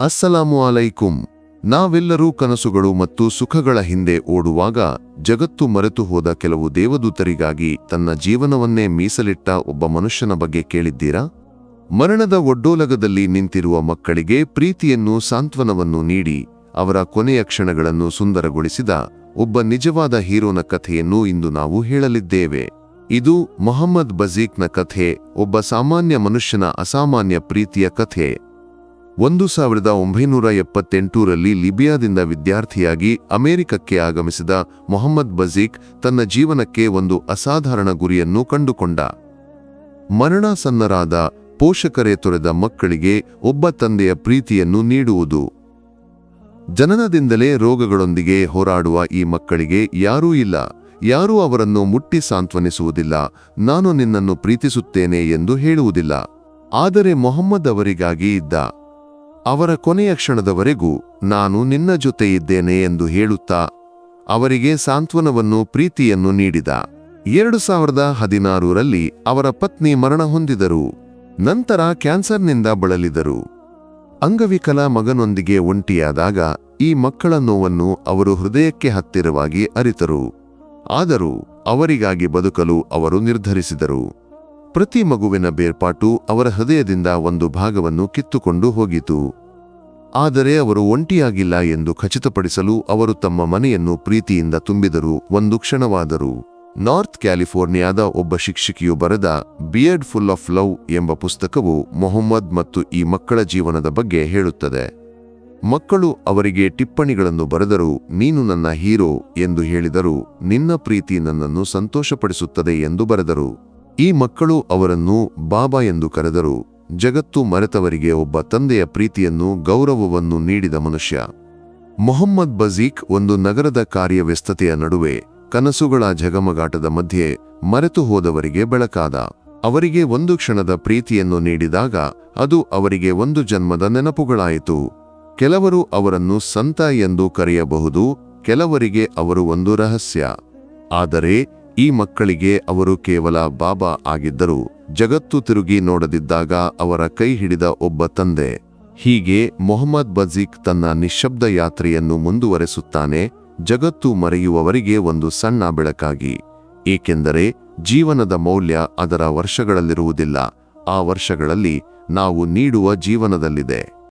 ಅಸ್ಸಲಾಮು ಅಲೈಕುಂ. ನಾವೆಲ್ಲರೂ ಕನಸುಗಳು ಮತ್ತು ಸುಖಗಳ ಹಿಂದೆ ಓಡುವಾಗ ಜಗತ್ತು ಮರೆತು ಹೋದ ಕೆಲವು ದೇವದೂತರಿಗಾಗಿ ತನ್ನ ಜೀವನವನ್ನೇ ಮೀಸಲಿಟ್ಟ ಒಬ್ಬ ಮನುಷ್ಯನ ಬಗ್ಗೆ ಕೇಳಿದ್ದೀರಾ? ಮರಣದ ಒಡ್ಡೋಲಗದಲ್ಲಿ ನಿಂತಿರುವ ಮಕ್ಕಳಿಗೆ ಪ್ರೀತಿಯನ್ನು, ಸಾಂತ್ವನವನ್ನು ನೀಡಿ ಅವರ ಕೊನೆಯ ಕ್ಷಣಗಳನ್ನು ಸುಂದರಗೊಳಿಸಿದ ಒಬ್ಬ ನಿಜವಾದ ಹೀರೋನ ಕಥೆಯನ್ನು ಇಂದು ನಾವು ಹೇಳಲಿದ್ದೇವೆ. ಇದು ಮೊಹಮ್ಮದ್ ಬಜೀಕ್ನ ಕಥೆ, ಒಬ್ಬ ಸಾಮಾನ್ಯ ಮನುಷ್ಯನ ಅಸಾಮಾನ್ಯ ಪ್ರೀತಿಯ ಕಥೆ. ಒಂದು ಸಾವಿರದ ಒಂಬೈನೂರ ಎಪ್ಪತ್ತೆಂಟರಲ್ಲಿ ಲಿಬಿಯಾದಿಂದ ವಿದ್ಯಾರ್ಥಿಯಾಗಿ ಅಮೆರಿಕಕ್ಕೆ ಆಗಮಿಸಿದ ಮೊಹಮ್ಮದ್ ಬಜೀಕ್ ತನ್ನ ಜೀವನಕ್ಕೆ ಒಂದು ಅಸಾಧಾರಣ ಗುರಿಯನ್ನು ಕಂಡುಕೊಂಡ. ಮರಣಾಸನ್ನರಾದ ಪೋಷಕರೇ ತೊರೆದ ಮಕ್ಕಳಿಗೆ ಒಬ್ಬ ತಂದೆಯ ಪ್ರೀತಿಯನ್ನು ನೀಡುವುದು. ಜನನದಿಂದಲೇ ರೋಗಗಳೊಂದಿಗೆ ಹೋರಾಡುವ ಈ ಮಕ್ಕಳಿಗೆ ಯಾರೂ ಇಲ್ಲ. ಯಾರೂ ಅವರನ್ನು ಮುಟ್ಟಿ ಸಾಂತ್ವನಿಸುವುದಿಲ್ಲ. ನಾನು ನಿನ್ನನ್ನು ಪ್ರೀತಿಸುತ್ತೇನೆ ಎಂದು ಹೇಳುವುದಿಲ್ಲ. ಆದರೆ ಮೊಹಮ್ಮದ್ ಅವರಿಗಾಗಿ ಇದ್ದ ಅವರ ಕೊನೆಯ ಕ್ಷಣದವರೆಗೂ ನಾನು ನಿನ್ನ ಜೊತೆ ಇದ್ದೇನೆ ಎಂದು ಹೇಳುತ್ತಾ ಅವರಿಗೆ ಸಾಂತ್ವನವನ್ನು ಪ್ರೀತಿಯನ್ನು ನೀಡಿದ. ಎರಡು ಸಾವಿರದ ಹದಿನಾರರಲ್ಲಿ ಅವರ ಪತ್ನಿ ಮರಣ ಹೊಂದಿದರು. ನಂತರ ಕ್ಯಾನ್ಸರ್ನಿಂದ ಬಳಲಿದರು. ಅಂಗವಿಕಲ ಮಗನೊಂದಿಗೆ ಒಂಟಿಯಾದಾಗ ಈ ಮಕ್ಕಳ ನೋವನ್ನು ಅವರು ಹೃದಯಕ್ಕೆ ಹತ್ತಿರವಾಗಿ ಅರಿತರು. ಆದರೂ ಅವರಿಗಾಗಿ ಬದುಕಲು ಅವರು ನಿರ್ಧರಿಸಿದರು. ಪ್ರತಿ ಮಗುವಿನ ಬೇರ್ಪಾಟು ಅವರ ಹೃದಯದಿಂದ ಒಂದು ಭಾಗವನ್ನು ಕಿತ್ತುಕೊಂಡು ಹೋಗಿತು. ಆದರೆ ಅವರು ಒಂಟಿಯಾಗಿಲ್ಲ ಎಂದು ಖಚಿತಪಡಿಸಲು ಅವರು ತಮ್ಮ ಮನೆಯನ್ನು ಪ್ರೀತಿಯಿಂದ ತುಂಬಿದರು. ಒಂದು ಕ್ಷಣವಾದರು ನಾರ್ತ್ ಕ್ಯಾಲಿಫೋರ್ನಿಯಾದ ಒಬ್ಬ ಶಿಕ್ಷಕಿಯು ಬರೆದ ಬಿಯರ್ಡ್ ಫುಲ್ ಆಫ್ ಲವ್ ಎಂಬ ಪುಸ್ತಕವು ಮೊಹಮ್ಮದ್ ಮತ್ತು ಈ ಮಕ್ಕಳ ಜೀವನದ ಬಗ್ಗೆ ಹೇಳುತ್ತದೆ. ಮಕ್ಕಳು ಅವರಿಗೆ ಟಿಪ್ಪಣಿಗಳನ್ನು ಬರೆದರು, ನೀನು ನನ್ನ ಹೀರೋ ಎಂದು ಹೇಳಿದರು, ನಿನ್ನ ಪ್ರೀತಿ ನನ್ನನ್ನು ಸಂತೋಷಪಡಿಸುತ್ತದೆ ಎಂದು ಬರೆದರು. ಈ ಮಕ್ಕಳು ಅವರನ್ನು ಬಾಬಾ ಎಂದು ಕರೆದರು. ಜಗತ್ತು ಮರೆತವರಿಗೆ ಒಬ್ಬ ತಂದೆಯ ಪ್ರೀತಿಯನ್ನು, ಗೌರವವನ್ನು ನೀಡಿದ ಮನುಷ್ಯ. ಮೊಹಮ್ಮದ್ ಬಜೀಕ್ ಒಂದು ನಗರದ ಕಾರ್ಯವ್ಯಸ್ತತೆಯ ನಡುವೆ, ಕನಸುಗಳ ಜಗಮಗಾಟದ ಮಧ್ಯೆ, ಮರೆತು ಹೋದವರಿಗೆ ಬೆಳಕಾದ. ಅವರಿಗೆ ಒಂದು ಕ್ಷಣದ ಪ್ರೀತಿಯನ್ನು ನೀಡಿದಾಗ, ಅದು ಅವರಿಗೆ ಒಂದು ಜನ್ಮದ ನೆನಪುಗಳಾಯಿತು. ಕೆಲವರು ಅವರನ್ನು ಸಂತ ಎಂದು ಕರೆಯಬಹುದು, ಕೆಲವರಿಗೆ ಅವರು ಒಂದು ರಹಸ್ಯ. ಆದರೆ ಈ ಮಕ್ಕಳಿಗೆ ಅವರು ಕೇವಲ ಬಾಬಾ ಆಗಿದ್ದರು ಜಗತ್ತು ತಿರುಗಿ ನೋಡದಿದ್ದಾಗ ಅವರ ಕೈ ಹಿಡಿದ ಒಬ್ಬ ತಂದೆ. ಹೀಗೆ ಮೊಹಮ್ಮದ್ ಬಜೀಕ್ ತನ್ನ ನಿಶ್ಶಬ್ದ ಯಾತ್ರೆಯನ್ನು ಮುಂದುವರೆಸುತ್ತಾನೆ, ಜಗತ್ತು ಮರೆಯುವವರಿಗೆ ಒಂದು ಸಣ್ಣ ಬೆಳಕಾಗಿ. ಏಕೆಂದರೆ ಜೀವನದ ಮೌಲ್ಯ ಅದರ ವರ್ಷಗಳಲ್ಲಿರುವುದಿಲ್ಲ, ಆ ವರ್ಷಗಳಲ್ಲಿ ನಾವು ನೀಡುವ ಜೀವನದಲ್ಲಿದೆ.